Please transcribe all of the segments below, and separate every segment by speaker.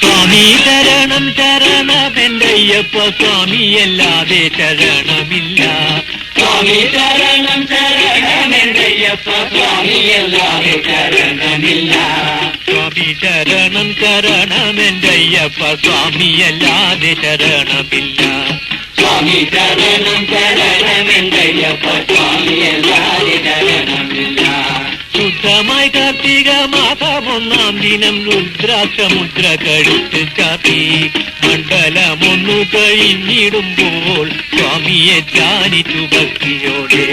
Speaker 1: സ്വാമി ശരണം ശരണമെന്തയ്യപ്പ സ്വാമിയല്ലാതെ ശരണമില്ല.
Speaker 2: സ്വാമി ശരണം ശരണമെന്തയ്യപ്പ സ്വാമിയല്ലാതെ ശരണമില്ല.
Speaker 1: സ്വാമി ശരണം ശരണമെന്തയ്യപ്പ സ്വാമിയല്ലാതെ ശരണമില്ല.
Speaker 2: സ്വാമി ശരണം ശരണമെന്തയ്യപ്പ
Speaker 1: ശുദ്ധമായി കാർത്തിക മാസം ഒന്നാം ദിനം രുദ്രാക്ഷമുദ്ര കഴുത്ത് ചാത്തി മണ്ഡലമൊന്നു കഴിഞ്ഞിടുമ്പോൾ സ്വാമിയെ ധ്യാനിച്ചു ഭക്തിയോടെ.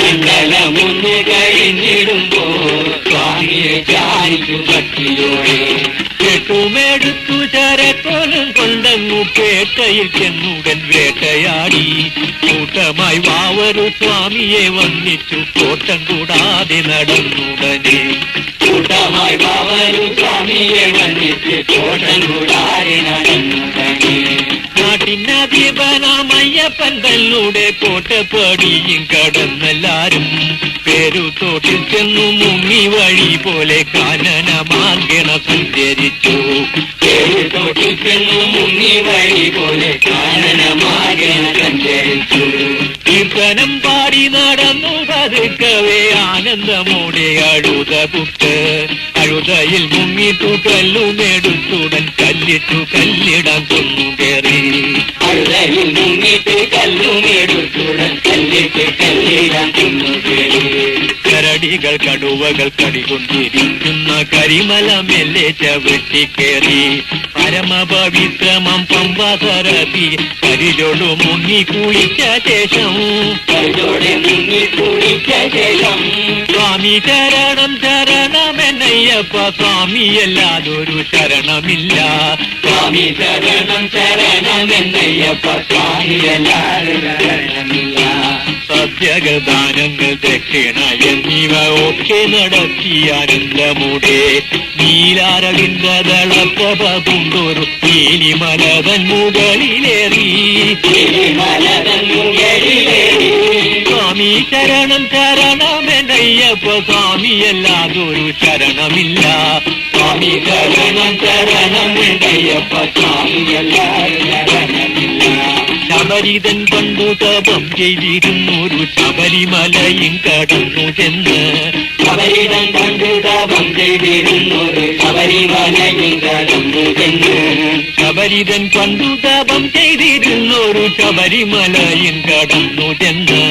Speaker 2: മണ്ഡലമൊന്നു കഴിഞ്ഞിടുമ്പോൾ സ്വാമിയെ ചാരിച്ചു ഭക്തിയോടെ.
Speaker 1: കെട്ടുമെടുത്തു ചരക്കോലും കൊണ്ടങ്ങു പേട്ടയിൽ ചെന്നുടൻ വേട്ടയാടി. കൂട്ടമായി വാവരു സ്വാമിയെ വന്നിച്ചു കോട്ടം കൂടാതെ നടന്നുടനെ.
Speaker 2: കൂട്ടമായി വാവരു സ്വാമിയെ വന്നിച്ചു കോട്ടം കൂടാതെ നടന്നുടനെ.
Speaker 1: നാട്ടിനദീപനാമയ്യപ്പൻ തന്നൂടെ കോട്ടപ്പടിയും കടന്നെല്ലാരും പേരുത്തോട്ടിൽ ചെന്നു മുങ്ങി വഴി പോലെ സഞ്ചരിച്ചു.
Speaker 2: തോട്ടിൽ ചെന്നു മുങ്ങി വഴി പോലെ കാനനമാകെ
Speaker 1: പാടി നടന്നു പതുക്കവേ ആനന്ദമോടെ അഴുത പുട്ട്. അഴുതയിൽ മുങ്ങിട്ടു കല്ലുമെടുത്തുടൻ കല്ലിട്ടു കല്ലിടാൻ കൊന്നു കയറി.
Speaker 2: അഴുതയിൽ മുങ്ങിട്ട് കല്ലിട്ട്
Speaker 1: കരടികൾ കടുവകൾ കടികൊണ്ടിരിക്കുന്ന കരിമല മെല്ലെ ചവിട്ടിക്കേറി പരമപവിത്രമം പമ്പസരതി കരിചൊടു മുങ്ങി കുളിച്ച ശേഷം.
Speaker 2: സ്വാമി ചരണം ചരണമെന്നയ്യപ്പ
Speaker 1: സ്വാമി ശരണം ശരണമെന്നയ്യപ്പ സ്വാമിയല്ലാതൊരു ശരണമില്ല.
Speaker 2: സ്വാമി ശരണം ശരണമെന്നയ്യപ്പ സ്വാമിയല്ലാതെ ശരണമില്ല.
Speaker 1: സത്യഗദാനങ്ങൾ ദക്ഷിണ എന്നിവ ഒക്കെ നടത്തി ആനന്ദമുടെ നീലാരവിന്ദളപ്രഭ കൊണ്ടൊരു നീലിമലതൻ മുകളിലേറി. സ്വാമി ശരണം ശരണമെന്നയ്യപ്പ സ്വാമിയല്ലാതൊരു ശരണമില്ല.
Speaker 2: സ്വാമി ശരണം ശരണമെന്നയ്യപ്പ ശരണമില്ല
Speaker 1: ശബരിതൻ പണ്ടു തപം ചെയ്തിരുന്നൊരു ശബരിമലയും കടന്നു ചെന്ന്
Speaker 2: ശബരിതൻ കണ്ടു തപം ചെയ്തിരുന്നൊരു ശബരിമലയും കടന്നു ചെന്ന്
Speaker 1: ശബരിതൻ പണ്ടു തപം ചെയ്തിരുന്നൊരു ശബരിമലയും കടന്നു ചെന്ന്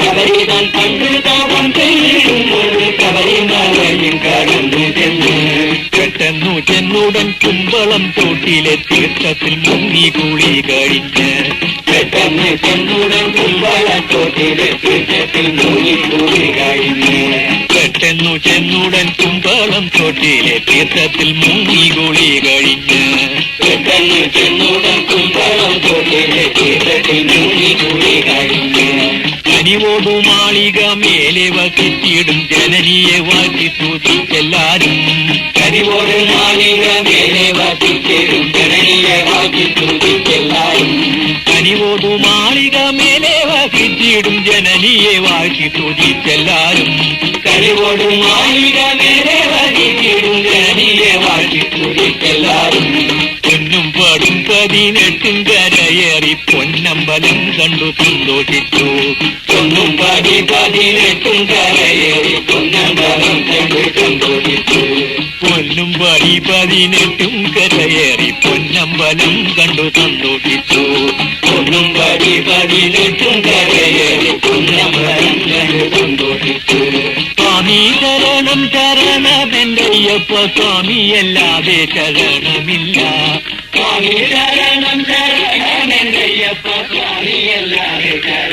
Speaker 2: ശബരിതൻ കണ്ടു തപം ചെയ്തിരുന്നൊരു ശബരിമലയും കടന്നു ചെന്ന്
Speaker 1: പെട്ടെന്നു ചെന്നുടൻ കുമ്പളം തോട്ടിലെ തീർത്ഥത്തിൽ മുങ്ങി കുളി കഴിഞ്ഞ്
Speaker 2: പെട്ടെന്ന് ചെന്നുടൻ
Speaker 1: കുമ്പളം തോട്ടിലെ തീർത്ഥത്തിൽ മുങ്ങി കുളി കഴിഞ്ഞ്.
Speaker 2: പെട്ടെന്നു ചെന്നുടൻ കുമ്പളം തോട്ടിലെ തീർത്ഥത്തിൽ മുങ്ങിക്കൂടി കഴിഞ്ഞ്.
Speaker 1: കനിവോടു മാളിക മേലെ വസിച്ചിടും ജനനിയെ വാറ്റി തൂത്തിക്കെല്ലാരും
Speaker 2: കരിവോട് മാളിക മേലെ വസിച്ചിരും
Speaker 1: വസിച്ചിടും ജനനിയെ വാഴ്ത്തി എല്ലാരും
Speaker 2: കരിവോട് മാളിക മേലെ വസിച്ചിരും ജനനീയ വാക്കി തുതിക്കെല്ലാരും
Speaker 1: പൊന്നും പടും പതിനെട്ടും കരയേറി പൊന്നമ്പലം കണ്ടു സന്തോഷിച്ചു
Speaker 2: പൊന്നും പടി പതിനെട്ടും കരയേറി പൊന്നമ്പലം കണ്ടു സന്തോഷിച്ചു
Speaker 1: പൊന്നും പടി പതിനെട്ടും കരയേറി പൊന്നമ്പലം കണ്ടു സന്തോഷിച്ചു
Speaker 2: പൊന്നും പടി പതിനെട്ടും
Speaker 1: ശരണം ശരണമെന്തയ്യപ്പ സ്വാമിയല്ലാതെ ശരണമില്ല
Speaker 2: സ്വാമി ശരണം ശരണമെന്തയ്യപ്പ സ്വാമിയല്ലാതെ ശരണം